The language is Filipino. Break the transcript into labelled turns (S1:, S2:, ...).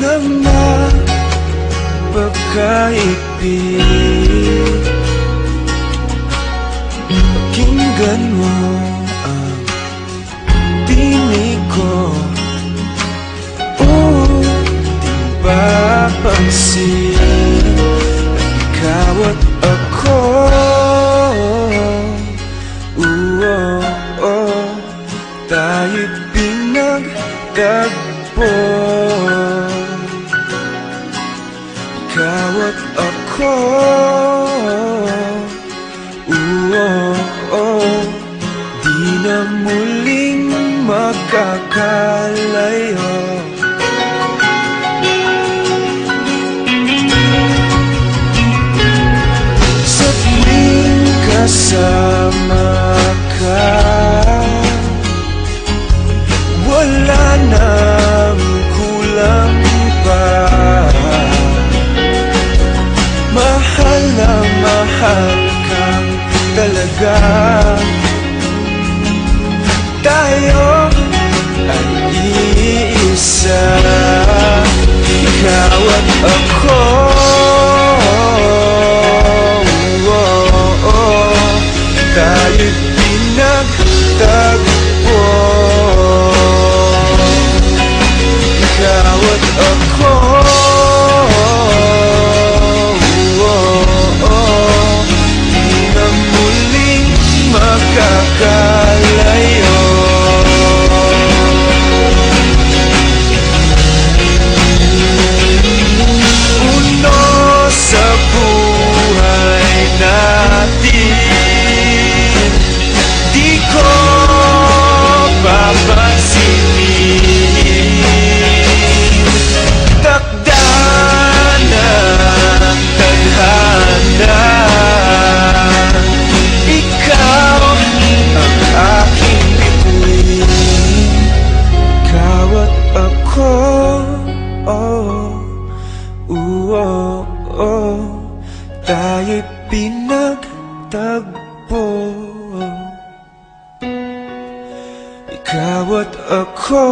S1: ng napakaipig Pakinggan mo ang tinig ko. Oo, di mapapansin Na ikaw at ako. Oo, tayo'y pinagtagpo. Ikaw at ako Oo, oh, di na muling magkakalayo talaga pinagtagpo Ikaw at ako